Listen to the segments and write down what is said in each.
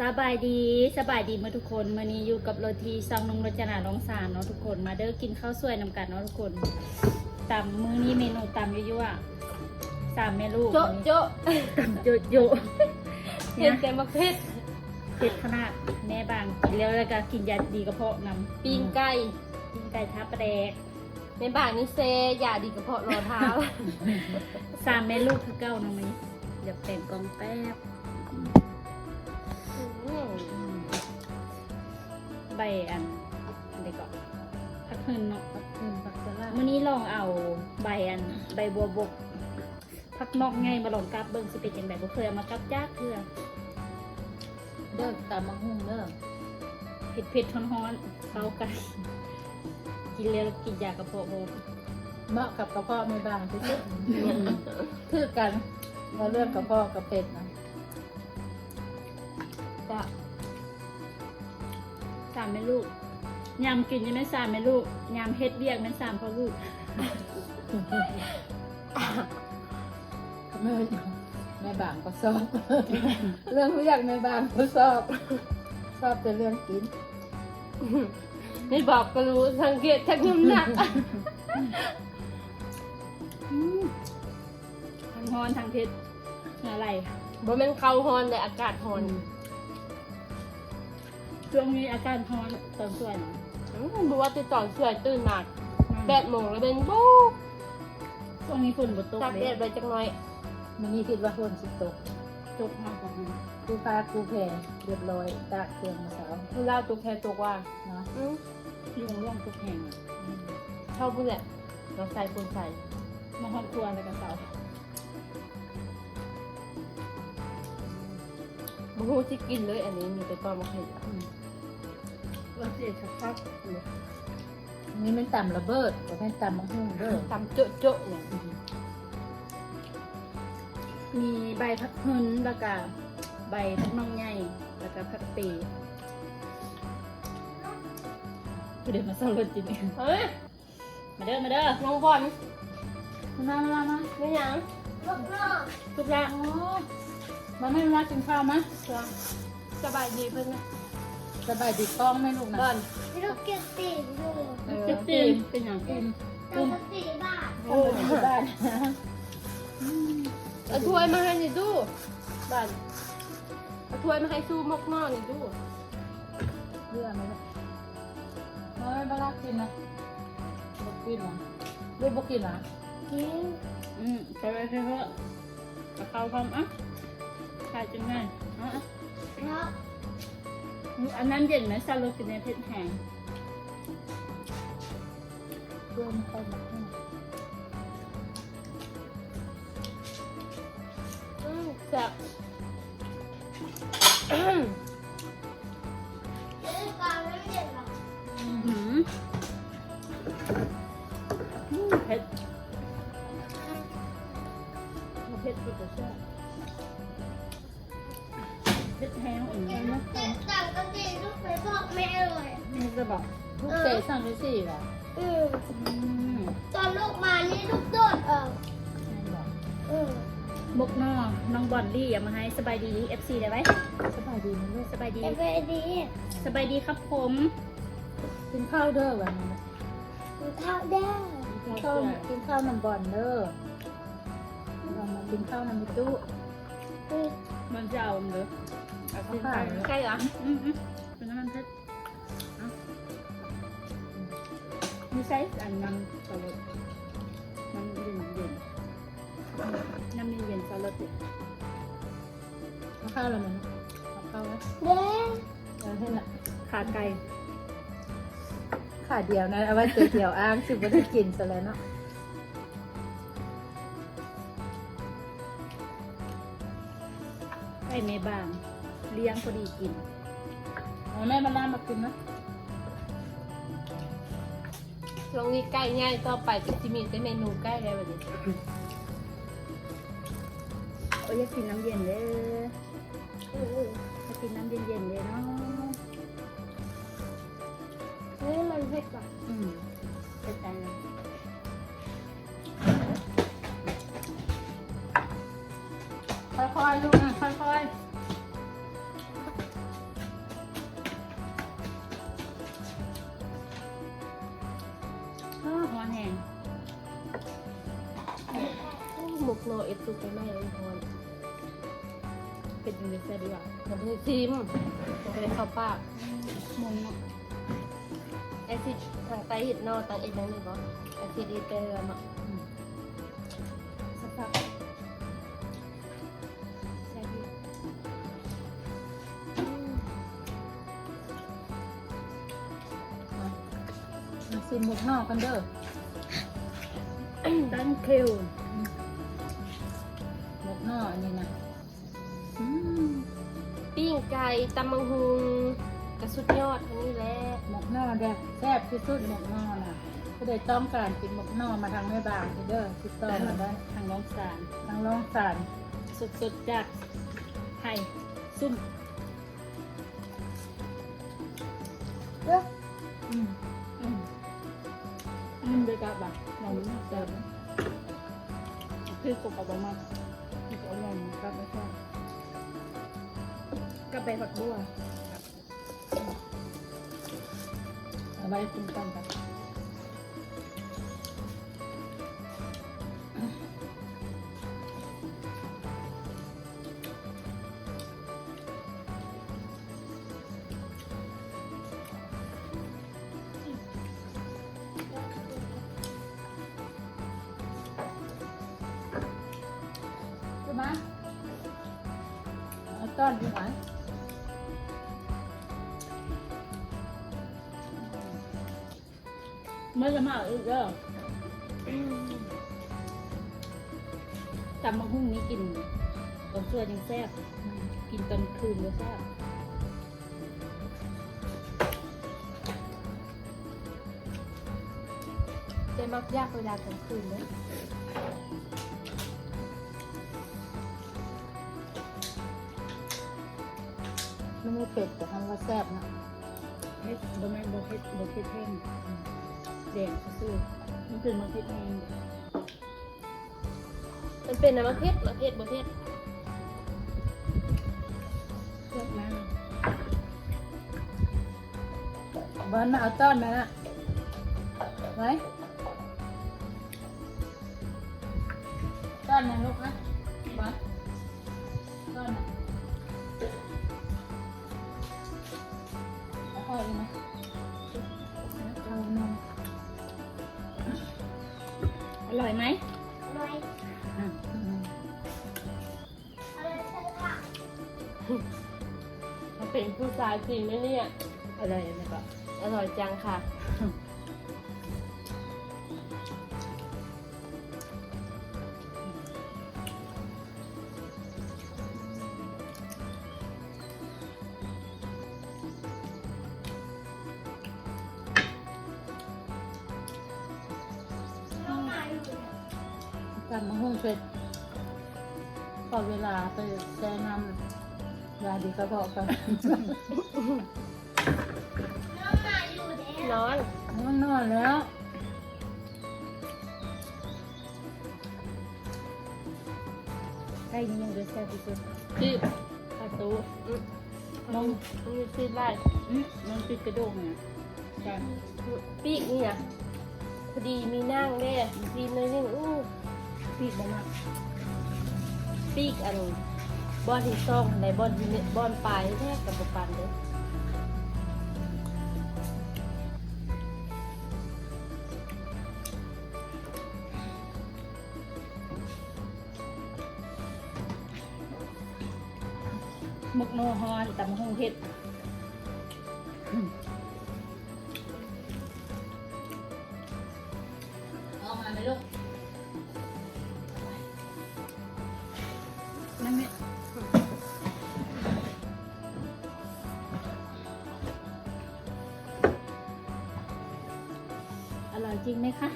สบายดีสบายดีมาทุกคนมื่อนี้อยู่กับโรทีซองนงรจนาลองสารเนาะทุกคนมาเด้อกินข้าวสวยนำกันเนาะทุกคนตำมื้อนี้เมนูตำยั่วๆสามเมนูโจะโจะตำโยโยเห็นแต่มักเผ็ดเผ็ดขนาดแม่บางกินแล้วแล้วก็กินยาดีกระเพาะนำปีงไก่กินไก่ทับแดกในบ้านนี่เซยาดีกระเพาะรอเท้าสามเมนูคือเก้าน้องนี้เดี๋ยวแต่งกองแป๊บ ใบอันเด็กก็พักคืนเนาะอืมผักสลัดมื่อนี้ลองเอาใบอันใบบัวบกพักนอกไงมาลองกับเบิ้งสิเป็นจังไดบ่เคยเอามากับจ้าเทื่อเด้อตามมะฮุ่งเด้อเผ็ดเผ็ดๆร้อนๆเข้ากันกินแล้วกินยากระเพาะบ่เหมาะกับกระเพาะไม่บางที่สุดคือกันเราเลือกกระเพาะกับเป็ดนะามแม่ลูกยำกินยังไม่สามแม่ลูกยำเฮ็ดเบียกแม่นสามพ่อลูกแม่แม่บางก็ชอบ เรื่องเรียกแม่บางก็ชอบชอบแต่เรื่องกินไม่บอกก็รู้สังเกตจากน้ำหนักอืมทั้งฮ้อนทั้งเผ็ดอะไรบ่แม่นเขาฮอนแต่อากาศฮอน ช่วงนี้อาการฮ้อนตอนส่วนอืมบอกว่าติดต่อสวยตื่นมาแปดโมงแล้วเป็นบู๊ช่วงนี้ฝนบ่ตกตากเลแดยดไปจังน้อย มันนี่คิดว่าคนสิตกตกมากกว่านั้นกูพากูแผ่เรียบร้อยตากเครื่องมาสาวเวลาตุกแค่ตุกว่าเนาะอืมยุงร่องทุกแห่งอืมชอบพูดแหละเราใส่คนใส่มาครอบครัวอะไรกับเสาบู๊ที่กินเลยอันนี้มีแต่ตอนมาเผ็ดอื มเราเสียชักพักอันนี่มันต่ำระเบิดก็เป็นต่ำมะฮุ่งเด้อตำโจะโจะเนี่ยอืมมีใบพักหืนแล้วก็ใบพักน้องใหญ่แล้วก็พักปีเดี๋ยวมาเศร้ารถจินเองเฮ้ย มาเด้อ มาเด้อน้องบอลมามามามาไม่ยังทุกละอ๋อมาไม่มากินข้าวมะสบายดีเพื่อนนะ สบายดีกล้องไหมลูกนะบอลลูกเก็บตีนอยู่เออเจ็บตีนเป็นอย่างอืมแต่ว่าตีบ้าโอ้ยอยู่บ้านเอาถ้วยมาให้นี่ดูบอลเอาถ้วยมาให้สู้มกนอกนี่ดูเรื่องอะไรนะเฮ้ยบ้ารักกินนะบกินนะลูกบกินนะกินอืมไปไปเถอะกับข้าวพร้อมอะขายจังไงอะอะเพราะ อันนั้นเย็นไหมซาลูกินในเพชรแห้งเรื่องไม่ค่อยมาให้อืมแซ่บเรื่องการน้ำเย็นหรออือหืออืมเผ็ดเผ็ดเผ็ดแต่แซ่บ จะบอกลูกเตะสั่งไปสี่ว่ะอืมอืมตอนลูกมานี่ลูกโดดเออแม่บอกอืมบกนอน้องบอลลี่เอามาให้สบายดี FC ได้ไหมสบายดีนะลูกสบายดี เอฟเอดีสบายดีครับผมกินข้าวเด้อวันนี้นะกินข้าวได้กินข้าวกินข้าวน้ำบอลเด้อเรามากินข้าวน้ำมิตู้อืมมันจะเอาเลยเอาขึ้นไปใช่เหรออืมอืมเป็นน้ำมันเพชร มีไซส์อันน้ำสลัดน้ำเย็นเย็นน้ำเย็นเย็นสลัดติเอาข้าวแล้วมันเอาข้าวไว้เด้เอาให้ละขาไก่ขาเดียวนะเอาไว้ตัวเดียวอ้างสิบ่ได้กินซะแล้วเนาะไก่เมบางเลี้ยงพอดีกินเอาแม่มาล่ามากินนะ ช่วงนี้ใกล้ง่ายต่อไปก็จะมีแต่เมนูใกล้แล้วแบบนี้โอ้ยอยากกินน้ำเย็นเลยอยากกินน้ำเย็นๆเลยเนาะ เฮ้ยมันเผ็ดกว่า เลยพรเป็นยังไงแซ่บดีกว่ามันเป็นซิมมันเป็นข้าวปากมุนเนาะไอซิดทางใต้เห็ดนอตังเอ็ดนั่นนี่บ่ไอซิดอีเตอร์เนาะสักพักแซ่บดีมามาซิมหมกนอกกันเด้อ ตั้งคิวหมกน อกอันนี้นะอืมปิ้งไก่ตำมังหุงกระสุดยอดทั้งนี้แหละหมกนอกเด้อแซ่บที่สุดหมกนอกนะก็ได้ต้องการกินหมกนอกมาทางแม่บางเด้อติดต่อมาได้ทางน้องสารทางร้องสารสดๆจากไทยซุ่มเด้ออืมอืมมันเบกาบะน้องเติมคือกบกับมาคื อกบอร่อยกับไม่ชอบกับใบผักบัวเอาไว้กิมตันกัน ก้อนดีไหมเมื่อจะมาอีกเด้อตำมะฮุ่งนี้กินตอนเช่วยยังแซ่บกินตอนคืนก็แซ่บได้มักยากเวลากลางคืนเลย ไม่เผ็ดแต่ทำว่าแซ่บนะเฮ็ดบ่แม่นบ่เฮ็ดบ่เฮ็ดแห้งแดงซื่อๆมันเป็นมะเขือแห้งมันเป็นน้ำมะเขือมะเขือมะเขือเลือกมาบอลมาเอาต้อนมาละไว้ต้อนนะลูกนะ เอาพ่อเลยไหมเอานมอร่อยไหมหน่อยอะอืมอะไรสักค่ะมันเป็นผู้ชายจริงไหมเนี่ย อร่อยไหมก็อร่อยจังค่ะ กลับมาหุ้งเสร็จพอเวลาไปแช่น้ำยาดีกระเพาะกันน้องมาอยู่เนี่ยนอนง่วงนอนแล้วใกล้นี้ยังเดือดแซ่บที่สุดจีบข้าวตู้มองมันมีซีดไล่อืมมันติดกระดูกเนี่ยใช่ปีกนี่อะพอดีมีนั่งเด้ซีนเลยนี่อู้ ปีกบ่มากปีกอันบอลที่ซองในบอลที่เนบอลปลายแท้กับบุปันเลยหมกโนฮอนตำหงเห็ด จริงไหมคะ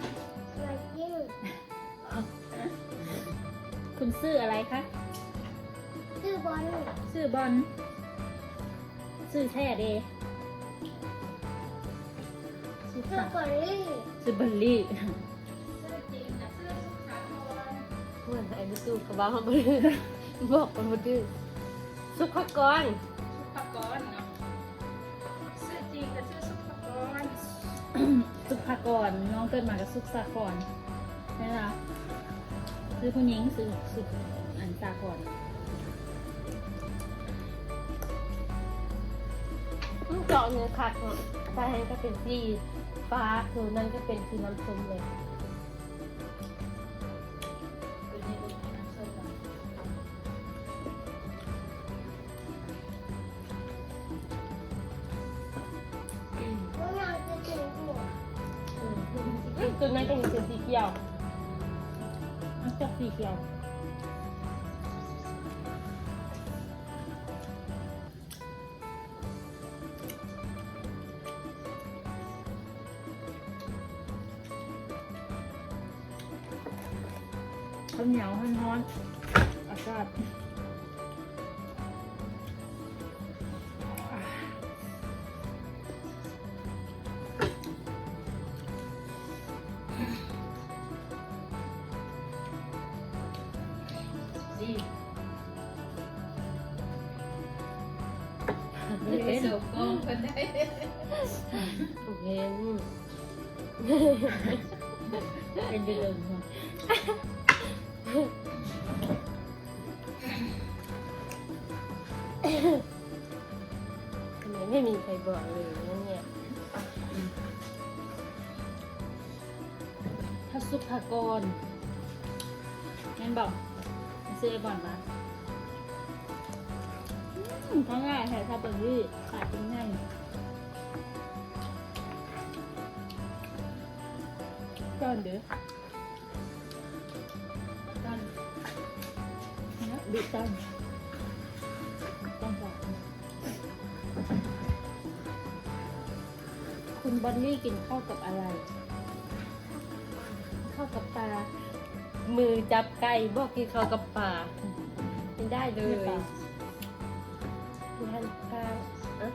อะไรยิ่งคุณซื้ออะไรคะชื่อบอลซื้อบอลซื้อแท้เดซื้อชื่อค่ะบอลลี่ซื้อบัลลี่เหมือนไอ้ประตูกระบะเขาบ่ดื้อบอกมันบ่ดื้อสุขกรผักก้อนเนาะซื้อจริงกับซื้อซุปผักก้อน สุขากรน้องเกิดมากับสุขสากรนี่นะซื้อผู้หญิงซื้อซื้ออันสาก่อนอืมเจาะเนื้อขาดเนาะฟ้าแห้งก็เป็นสีฟ้าคือนั่นก็เป็นคือน้ำส้มเลย ตัวนั้นก็เห็นเป็นสีเขียวอันจอกสีเขียวข้าวเหนียวร้อนๆอากาศ ไม่ได้สูบกล้องคนได้โอเคเป็นไปเลยค่ะทำไมไม่มีใครบอกเลยนะเนี่ยถ้าซุปผักกอนงั้นบอกซื้อก่อนปะอืมเพราะง่ายค่ะถ้าเป็นรี่ขายเป็นง่ายก้อนเด้อก้อนนะดิต้นต้งบอกคุณบอลลี่กินข้าวกับอะไร ข้าวกับปลา มือจับไก่บอกกินข้าวกับปลาไม่ได้เลย ปลางานข้าวอะ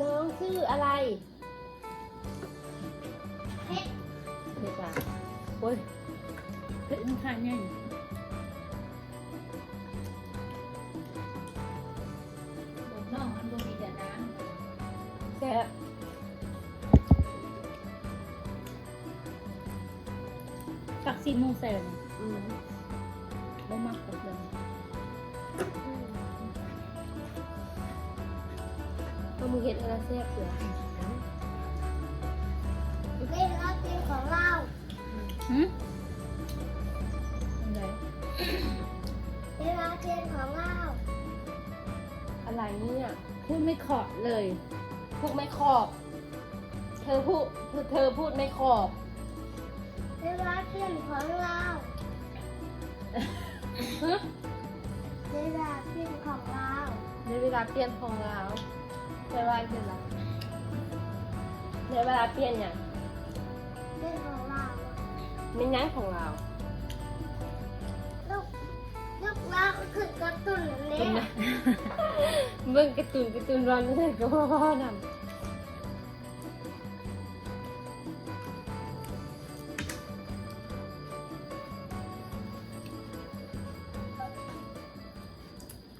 น้องชื่ออะไรเฮ็ดเดี๋ยวก่อนโอ้ยเผ็ดมันทานง่ายน้องมันบ่มีแต่น้แซ่บำตักซีโมงแซนอืมบ่มักกับเลยก็มือเห็ดอะไรแซ่บเสือเป็นรับเป็นของเราหืมอะไรเป็นรับเป็นของเราอะไรเนี่ยพูดไม่ขอดเลย พูดไม่ขอบ เธอพูดเธอเธอพูดไม่ขอบ เป็นรับเป็นของเราฮะเป็นรับเป็นของเราในเวลาเปลี่ยนของเราในเวลาเปลี่ยนอะไรในเวลาเปลี่ยนอย่างเป็นของเราไม่ยั้งของเราลูกลูกเราก็คือกระตุ้นนั่นเอเป็นงไงเบิ่งการะตุนการะตุนร้อนไม่ได้ก็พ่อนำ